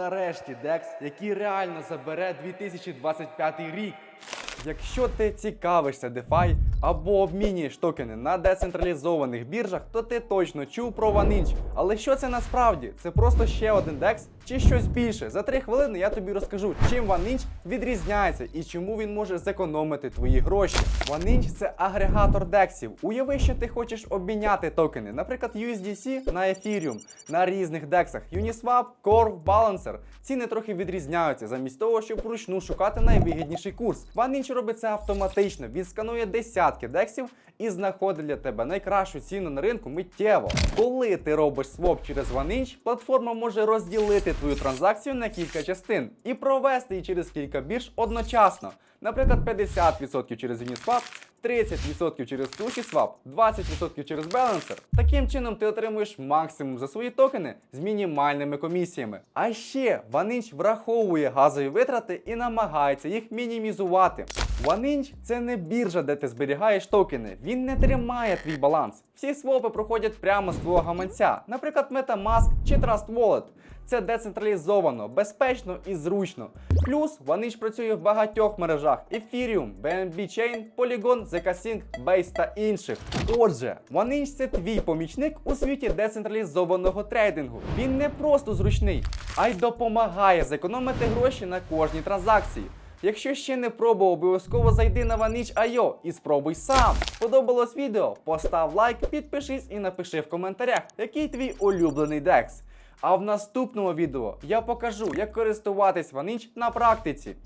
нарешті Декс, який реально забере 2025 рік. Якщо ти цікавишся DeFi або обмінюєш токени на децентралізованих біржах, то ти точно чув про OneInch. Але що це насправді? Це просто ще один DEX чи щось більше. За три хвилини я тобі розкажу, чим OneInch відрізняється і чому він може зекономити твої гроші. OneInch – це агрегатор дексів. Уяви, що ти хочеш обміняти токени, наприклад, USDC на Ethereum на різних дексах. Uniswap, Core, Balancer. Ціни трохи відрізняються замість того, щоб вручну шукати найвигідніший курс. OneInch робить це автоматично. Він сканує десятки дексів і знаходить для тебе найкращу ціну на ринку миттєво. Коли ти робиш своп через OneInch, платформа може розділити твою транзакцію на кілька частин і провести її через кілька бірж одночасно. Наприклад, 50% через Uniswap, 30% через SushiSwap, 20% через Balancer. Таким чином ти отримуєш максимум за свої токени з мінімальними комісіями. А ще OneInch враховує газові витрати і намагається їх мінімізувати. OneInch – це не біржа, де ти зберігаєш токени. Він не тримає твій баланс. Всі свопи проходять прямо з твого гаманця, наприклад, MetaMask чи Trust Wallet. Це децентралізовано, безпечно і зручно. Плюс OneInch працює в багатьох мережах: Ethereum, BNB Chain, Polygon, ZK-Sync, Base та інших. Отже, OneInch – це твій помічник у світі децентралізованого трейдингу. Він не просто зручний, а й допомагає зекономити гроші на кожній транзакції. Якщо ще не пробував, обов'язково зайди на Vanich.io і спробуй сам. Сподобалось відео? Постав лайк, підпишись і напиши в коментарях, який твій улюблений DEX. А в наступному відео я покажу, як користуватись ванич на практиці.